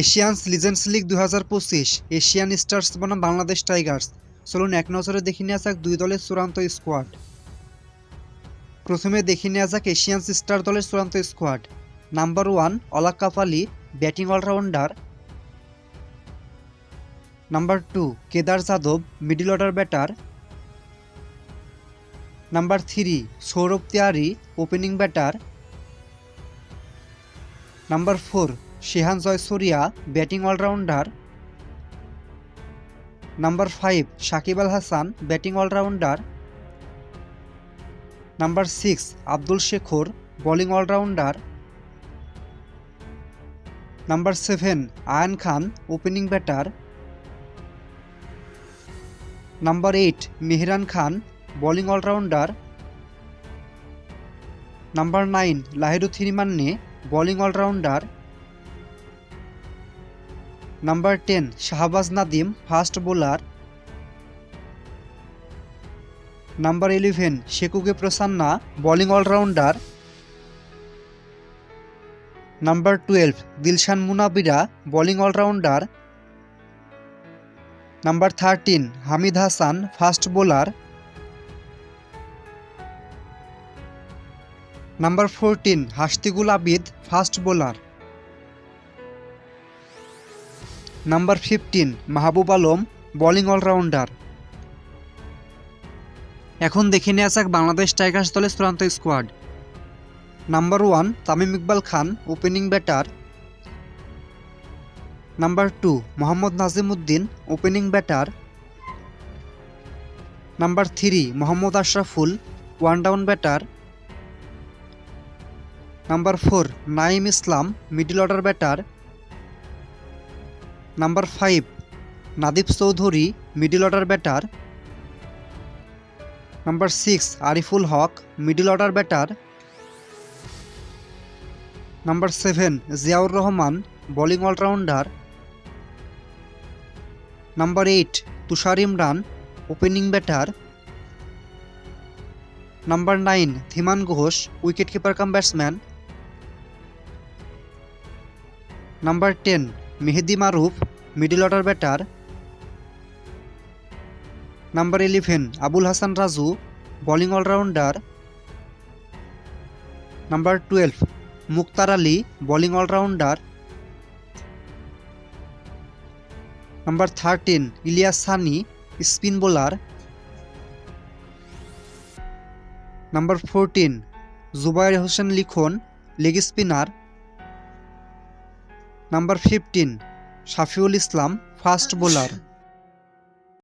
Asians legends league দু হাজার পঁচিশ, এশিয়ান স্টার্স বনাম বাংলাদেশ টাইগার্স। চলুন এক নজরে দেখে নেওয়া যাক দুই দলের চূড়ান্ত স্কোয়াড। প্রথমে দেখে নেওয়া যাক এশিয়ানস স্টার দলের চূড়ান্ত squad. Number one অলাক্কাপ Ali, batting allrounder. Number two, Kedar Yadav, middle order batter. Number three, Sourav Tiwary opening batter. Number four Shehan Jayasuriya batting allrounder number five, Shakib Al Hasan, batting allrounder number six, Abdul Shekhar, bowling allrounder number seven, Ayan Khan, opening batter number eight, Mehran Khan, bowling allrounder number nine, Lahiru Thirimanne, bowling allrounder number ten, Shahbaz Nadeem, fast bowler. Number eleven শেকুকে Prasanna, bowling allrounder. Number twelve, Dilshan Munaweera, bowling allrounder. Number thirteen, Hamid Hasan, fast bowler. Number fourteen Hastigul Abid, fast bowler. Number fifteen Mahbub Alam bowling allrounder এখন দেখে নেওয়া যাক Bangladesh Tigers দলের চূড়ান্ত squad number one Tamim Iqbal Khan opening batter number two Mohammad Nazimuddin opening batter number three Mohammad Ashraful one down batter number four Naeem Islam middle order batter number five Nadib Chowdhury, middle order batter. Number six, Ariful Haque, middle order batter. Number seven, Ziaur Rahman, bowling allrounder. Number eight, Tushar Imran, opening batter. Number nine, Dhiman Ghosh wicket keeper cum batsman. Number ten Mehedi Maruf, middle order batter, number eleven, Abul Hasan Raju, bowling allrounder, number twelve, Mukhtar Ali, bowling allrounder, number thirteen, Elias Sunny, spin bowler, number fourteen Jubair Hossain Likhon, leg spinner number fifteen Shafiul Islam fast bowler